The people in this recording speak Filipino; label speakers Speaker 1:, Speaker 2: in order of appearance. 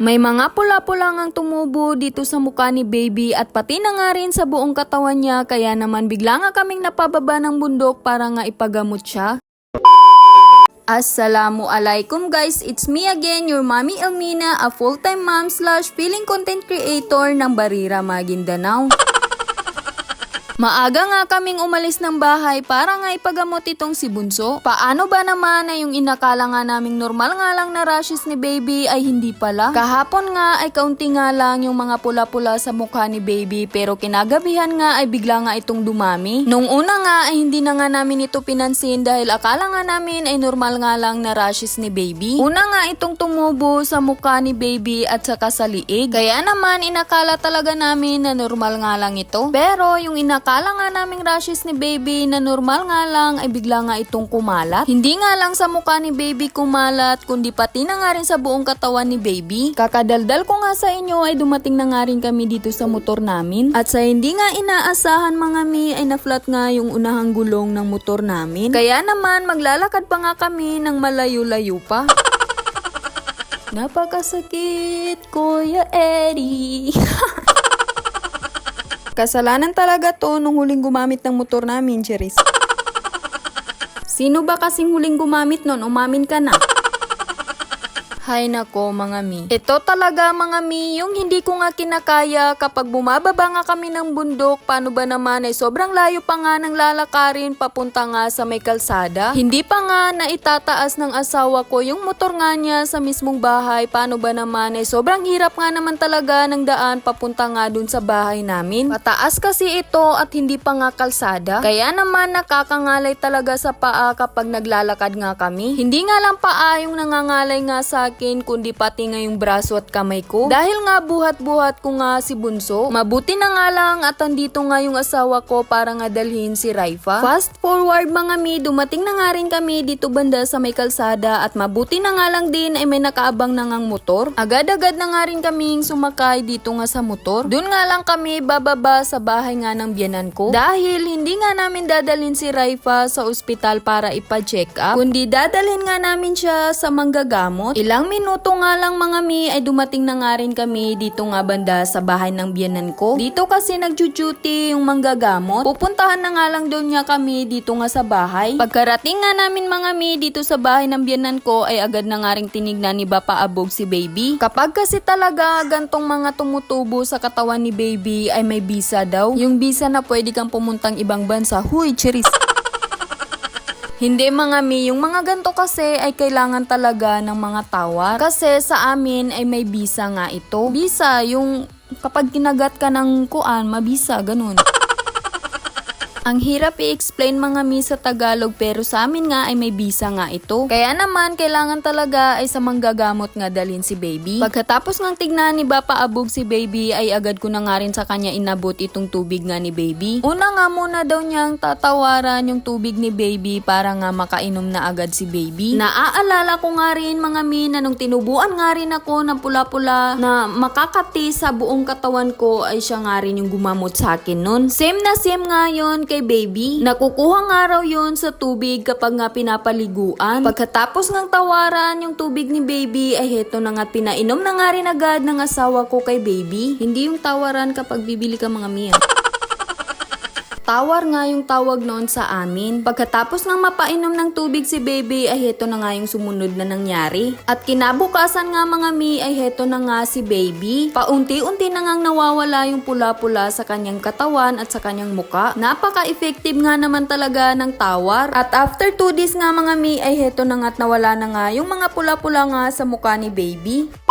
Speaker 1: May mga pula-pula ngang tumubo dito sa mukha ni baby at pati na nga rin sa buong katawan niya kaya naman bigla nga kaming napababa ng bundok para nga ipagamot siya. Assalamu alaikum guys, it's me again, your mommy Elmina, a full-time mom slash feeling content creator ng Barira Maguindanao. Maaga nga kaming umalis ng bahay para nga ipagamot itong si Bunso. Paano ba naman na yung inakala nga naming normal nga lang na rashes ni baby ay hindi pala? Kahapon nga ay kaunti nga lang yung mga pula-pula sa mukha ni baby pero kinagabihan nga ay bigla nga itong dumami. Nung una nga ay hindi na nga namin ito pinansin dahil akala nga namin ay normal nga lang na rashes ni baby. Una nga itong tumubo sa mukha ni baby at saka sa liig. Kaya naman inakala talaga namin na normal nga lang ito. Pero yung inakala nga naming rashes ni baby na normal nga lang ay bigla nga itong kumalat. Hindi nga lang sa mukha ni baby kumalat kundi pati na nga rin sa buong katawan ni baby. Kakadaldal ko nga sa inyo ay dumating na nga rin kami dito sa motor namin. At sa hindi nga inaasahan mga mi ay na-flat nga yung unahang gulong ng motor namin. Kaya naman maglalakad pa nga kami ng malayo-layo pa. Napakasakit, Kuya Eddie. Kasalanan talaga to nung huling gumamit ng motor namin, Cheris. Sino ba kasing huling gumamit nun? Umamin ka na. Hay nako mga mi. Ito talaga mga mi, yung hindi ko nga kinakaya kapag bumababa nga kami ng bundok, paano ba naman ay sobrang layo pa nga ng lalakarin papunta nga sa may kalsada. Hindi pa nga na itataas ng asawa ko yung motor nga niya sa mismong bahay, paano ba naman ay sobrang hirap nga naman talaga ng daan papunta nga dun sa bahay namin. Pataas kasi ito at hindi pa nga kalsada. Kaya naman nakakangalay talaga sa paa kapag naglalakad nga kami. Hindi nga lang paa yung nangangalay nga sa akin kundi pati nga yung braso at kamay ko. Dahil nga buhat-buhat ko nga si Bunso, mabuti na nga lang at andito nga yung asawa ko para nga dalhin si Raifa. Fast forward mga mi, dumating na nga rin kami dito banda sa may kalsada at mabuti na nga lang din ay may nakaabang na ngang motor. Agad-agad na nga rin kaming sumakay dito nga sa motor. Doon nga lang kami bababa sa bahay nga ng biyanan ko. Dahil hindi nga namin dadalhin si Raifa sa ospital para ipa-check up, kundi dadalhin nga namin siya sa manggagamot. Ilang minuto nga lang mga mi ay dumating na nga rin kami dito nga banda sa bahay ng biyanan ko. Dito kasi nagjujuti yung manggagamot. Pupuntahan na nga lang doon niya kami dito nga sa bahay. Pagkarating nga namin mga mi dito sa bahay ng biyanan ko ay agad na nga rin tinignan ni Bapa Abog si baby. Kapag kasi talaga gantong mga tumutubo sa katawan ni baby ay may bisa daw. Yung bisa na pwede kang pumuntang ibang bansa. Huy, chiris! Hindi mga mi, yung mga ganto kasi ay kailangan talaga ng mga tawar. Kasi sa amin ay may bisa nga ito. Bisa, yung kapag kinagat ka ng kuan, mabisa, ganun. Ang hirap i-explain mga mi sa Tagalog pero sa amin nga ay may bisa nga ito. Kaya naman kailangan talaga ay sa manggagamot nga dalhin si baby. Pagkatapos ng tignan ni Bapa Abog si baby ay agad ko na nga rin sa kanya inabot itong tubig nga ni baby. Una nga muna daw niyang tatawaran yung tubig ni baby para nga makainom na agad si baby. Naaalala ko nga rin mga mi na nung tinubuan nga rin ako ng pula-pula na makakati sa buong katawan ko ay siya nga rin yung gumamot sa akin nun. Same na same nga yon kay baby. Nakukuha nga raw yun sa tubig kapag nga pinapaliguan. Pagkatapos ng tawaran yung tubig ni baby ay heto na nga pinainom na nga rin agad ng asawa ko kay baby. Hindi yung tawaran kapag bibili ka mga miya. Tawar nga yung tawag noon sa amin. Pagkatapos ng mapainom ng tubig si baby ay heto na nga yung sumunod na nangyari. At kinabukasan nga mga mi ay heto na nga si baby. Paunti-unti na ngang nawawala yung pula-pula sa kanyang katawan at sa kanyang muka. Napaka-effective nga naman talaga ng tawar. At after 2 days nga mga mi ay heto na nga't nawala na nga yung mga pula-pula nga sa muka ni baby.